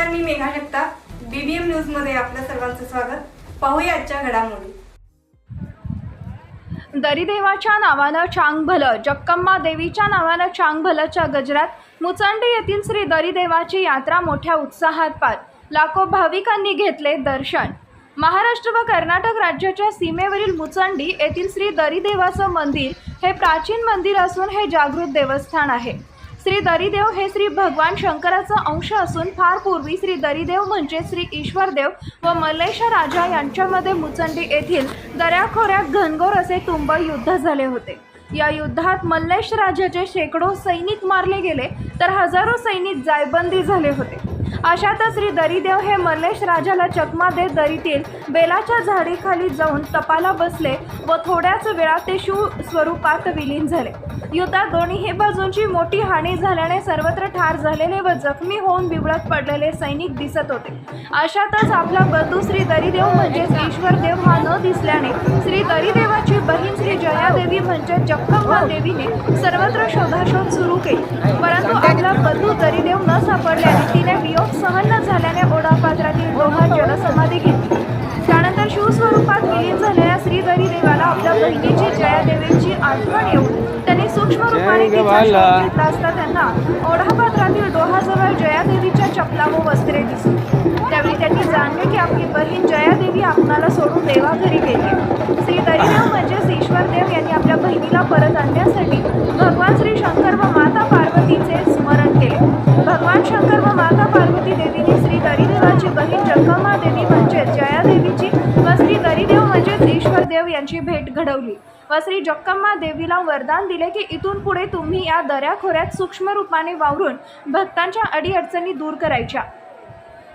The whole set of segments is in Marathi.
नमस्कार मी मेघा जगताप. बीबीएम न्यूजमध्ये आपलं सर्वांचं स्वागत. पाहूया आजच्या घडामोडी. दरीदेवाच्या नावानं चांगभलं जक्कम्मा देवीच्या नावानं चांगभलच्या गजरात मुचंडी येथील श्री दरीदेवाची यात्रा मोठ्या उत्साहात पार. लाखो भाविकांनी घेतले दर्शन. महाराष्ट्र व कर्नाटक राज्याच्या सीमेवरील मुचंडी येथील श्री दरीदेवाचं मंदिर हे प्राचीन मंदिर असून हे जागृत देवस्थान आहे. श्री दरिदेव हे श्री भगवान शंकराचा अंश असून फार पूर्वी श्री दरिदेव म्हणजे श्री ईश्वरदेव व मल्लेश राजा यांच्यामध्ये मुचंडी येथील दऱ्याखोऱ्यात घनघोर असे तुंब युद्ध झाले होते. या युद्धात मल्लेश राजाचे शेकडो सैनिक मारले गेले तर हजारो सैनिक जायबंदी झाले होते. अशातच श्री दरिदेव हे मल्लेश राजाला चकमा देत दरीतील बेलाच्या झाडीखाली जाऊन तपाला बसले व थोड्याच वेळात ते शिव स्वरूपात विलीन झाले. युद्धात दोन्ही बाजूंची मोठी हानी झाल्याने सर्वत्र ठार झालेले व जखमी होऊन बिबळत पडलेले सैनिक दिसत होते. अशातच आपला बंधू श्री दरिदेव म्हणजेच ईश्वरदेव हा न दिसल्याने श्री दरिदेवाची बहीण श्री जयादेवी म्हणजे जक्कम्मा देवीने सर्वत्र शोधाशोध सुरू केली. परंतु आपला बंधू दरिदेव न सापडल्याने तिने वियोग सहन न झाल्याने ओढापात्रातील डोहात जलसमाधी घेतली. त्यानंतर शिवस्वरूपात विलीन झालेल्या श्री दरिदेवाला आपल्या बहिणीची जयादेवीची आठवण येऊन सूक्ष्म रूपाने तिचा शोध घेतला असता त्यांना ओढापात्रातील डोहाजवळ जयादेवीच्या चपला व वस्त्रे दिसली. त्यावेळी त्यांनी जाणले की आपली बहीण जयादेवी आपणाला सोडून देवाघरी गेली. श्री दरिदेव म्हणजेच ईश्वरदेव यांनी आपल्या बहिणीला परत आणण्यासाठी भगवान श्री शंकर व माता पार्वतीचे स्मरण केले. भगवान शंकर व माता पार्वती देवीने श्री दरिदेवाची बहीण जगमा देवी म्हणजेच जयादेवीची व श्री दरिदेव म्हणजेच ईश्वरदेव यांची भेट घडवली. व श्री जक्कम्मा देवीला वरदान दिले की इथून पुढे तुम्ही या दऱ्याखोऱ्यात सूक्ष्म रूपाने वावरून भक्तांच्या अडीअडचणी दूर करायच्या.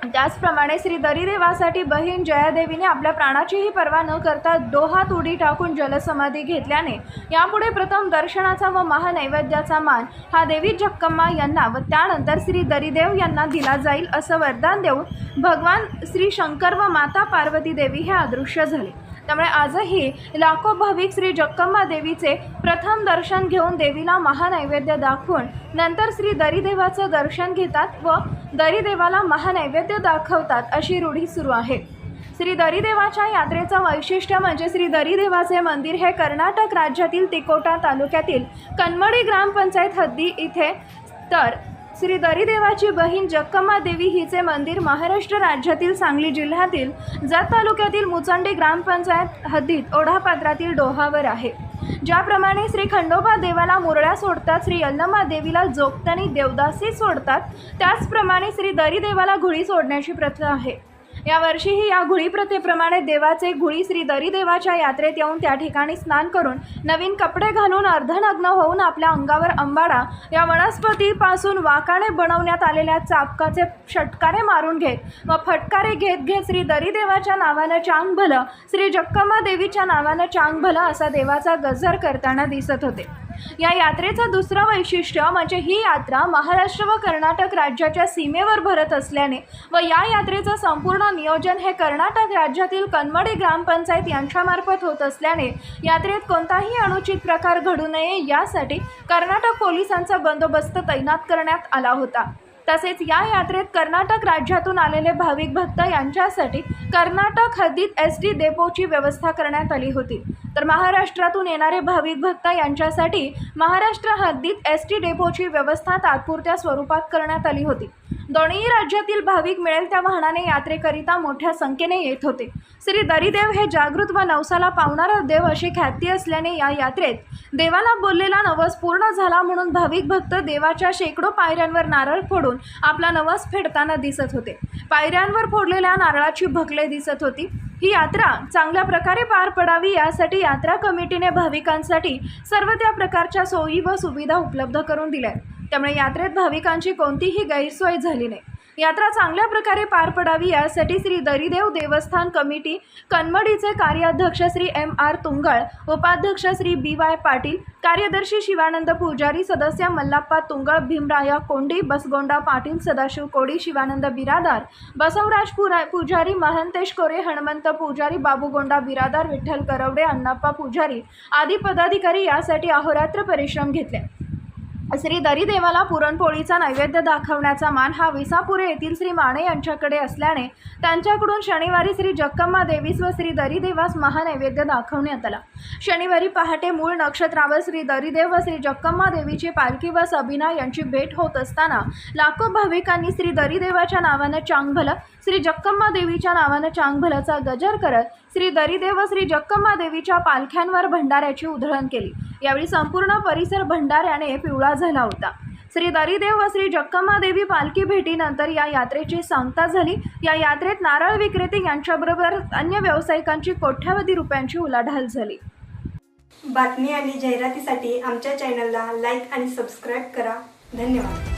त्याचप्रमाणे श्री दरिदेवासाठी बहीण जयादेवीने आपल्या प्राणाचीही पर्वा न करता डोहात उडी टाकून जलसमाधी घेतल्याने यापुढे प्रथम दर्शनाचा व महानैवेद्याचा मान हा देवी जक्कम्मा यांना व त्यानंतर श्री दरिदेव यांना दिला जाईल असं वरदान देऊन भगवान श्री शंकर व माता पार्वती देवी हे अदृश्य झाले. त्यामुळे आजही लाखो भाविक श्री जक्कम्मा देवीचे प्रथम दर्शन घेऊन देवीला महानैवेद्य दाखवून नंतर श्री दरीदेवाचं दर्शन घेतात व दरीदेवाला महानैवेद्य दाखवतात अशी रूढी सुरू आहे. श्री दरीदेवाच्या यात्रेचं वैशिष्ट्य म्हणजे श्री दरीदेवाचे मंदिर हे कर्नाटक राज्यातील तिकोटा तालुक्यातील कन्मडी ग्रामपंचायत हद्दी इथे तर श्री दरीदेवाची बहीण जक्कम्मा देवी हिचे मंदिर महाराष्ट्र राज्यातील सांगली जिल्ह्यातील जत तालुक्यातील मुचंडी ग्रामपंचायत हद्दीत ओढापात्रातील डोहावर आहे. ज्याप्रमाणे श्री खंडोबा देवाला मुरळ्या सोडतात श्री यल्लम्मा देवीला जोगतणी देवदासी सोडतात त्याचप्रमाणे श्री दरीदेवाला घुळी सोडण्याची प्रथा आहे. यावर्षीही या घुळी प्रथेप्रमाणे देवाचे घुळी श्री दरीदेवाच्या यात्रेत येऊन त्या ठिकाणी स्नान करून नवीन कपडे घालून अर्धनग्न होऊन आपल्या अंगावर अंबाडा या वनस्पतीपासून वाकाने बनवण्यात आलेल्या चापकाचे षटकारे मारून घेत व फटकारे घेत घेत श्री दरीदेवाच्या नावानं चांग भलं श्री जक्कमा देवीच्या नावानं चांग भलं असा देवाचा गजर करताना दिसत होते. या यात्रेचं दुसरं वैशिष्ट्य म्हणजे ही यात्रा महाराष्ट्र व कर्नाटक राज्याच्या सीमेवर भरत असल्याने व या यात्रेचं संपूर्ण नियोजन हे कर्नाटक राज्यातील कन्मडी ग्रामपंचायत यांच्यामार्फत होत असल्याने यात्रेत कोणताही अनुचित प्रकार घडू नये यासाठी कर्नाटक पोलिसांचा बंदोबस्त तैनात करण्यात आला होता. तसेच या यात्रेत कर्नाटक राज्यातून आलेले भाविक भक्त यांच्यासाठी कर्नाटक हद्दीत एस टी डेपोची व्यवस्था करण्यात आली होती. तर महाराष्ट्रातून येणारे भाविक भक्त यांच्यासाठी महाराष्ट्र हद्दीत एस टी डेपोची व्यवस्था तात्पुरत्या स्वरूपात करण्यात आली होती. दोन्ही राज्यातील भाविक मिळेल त्या वाहनाने यात्रेकरिता मोठ्या संख्येने येत होते. श्री दरिदेव हे जागृत व नवसाला पावणारा देव अशी ख्याती असल्याने या यात्रेत देवाला बोललेला नवस पूर्ण झाला म्हणून भाविक भक्त देवाच्या शेकडो पायऱ्यांवर नारळ फोडून आपला नवस फेडताना दिसत होते. पायऱ्यांवर फोडलेल्या नारळाची भकले दिसत होती. ही यात्रा चांगल्या प्रकारे पार पडावी यासाठी यात्रा कमिटीने भाविकांसाठी सर्व त्या प्रकारच्या सोयी व सुविधा उपलब्ध करून दिल्या आहेत. त्यामुळे यात्रेत भाविकांची कोणतीही गैरसोय झाली नाही. यात्रा चांगल्या प्रकारे पार पडावी यासाठी श्री दरिदेव देवस्थान कमिटी कनमडीचे कार्याध्यक्ष श्री एम आर तुंगळ उपाध्यक्ष श्री बी वाय पाटील कार्यदर्शी शिवानंद पुजारी सदस्य मल्लाप्पा तुंगळ भीमराया कोंडी बसगोंडा पाटील सदाशिव कोडी शिवानंद बिरादार बसवराज पुरा पुजारी महंतेश कोरे हनुमंत पुजारी बाबूगोंडा बिरादार विठ्ठल करवडे अण्णाप्पा पुजारी आदी पदाधिकारी यासाठी अहोरात्र परिश्रम घेतले. श्री दरीदेवाला पुरणपोळीचा नैवेद्य दाखवण्याचा मान हा विसापुरे येथील श्री माने यांच्याकडे असल्याने त्यांच्याकडून शनिवारी श्री जक्कम्मा देवीस व श्री दरीदेवास महानैवेद्य दाखवण्यात आला. शनिवारी पहाटे मूळ नक्षत्रावर श्री दरीदेव व श्री जक्कम्मा देवीची पालखी व सबिना यांची भेट होत असताना लाखो भाविकांनी श्री दरीदेवाच्या नावानं चांगभलं श्री जक्कम्मा देवीच्या नावानं चांगभलाचा गजर करत श्री दरीदेव व श्री जक्कम्मा देवीच्या पालख्यांवर भंडाऱ्याची उधळण केली. यावेळी संपूर्ण परिसर भंडाऱ्याने पिवळा झाला होता. श्री दरिदेव व श्री जक्कम्मा देवी पालखी भेटीनंतर या यात्रेची सांगता झाली. या यात्रेत नारळ विक्रेते यांच्याबरोबर अन्य व्यावसायिकांची कोट्यावधी रुपयांची उलाढाल झाली. बातमी आणि जाहिरातीसाठी आमच्या चॅनलला लाईक आणि सबस्क्राईब करा. धन्यवाद.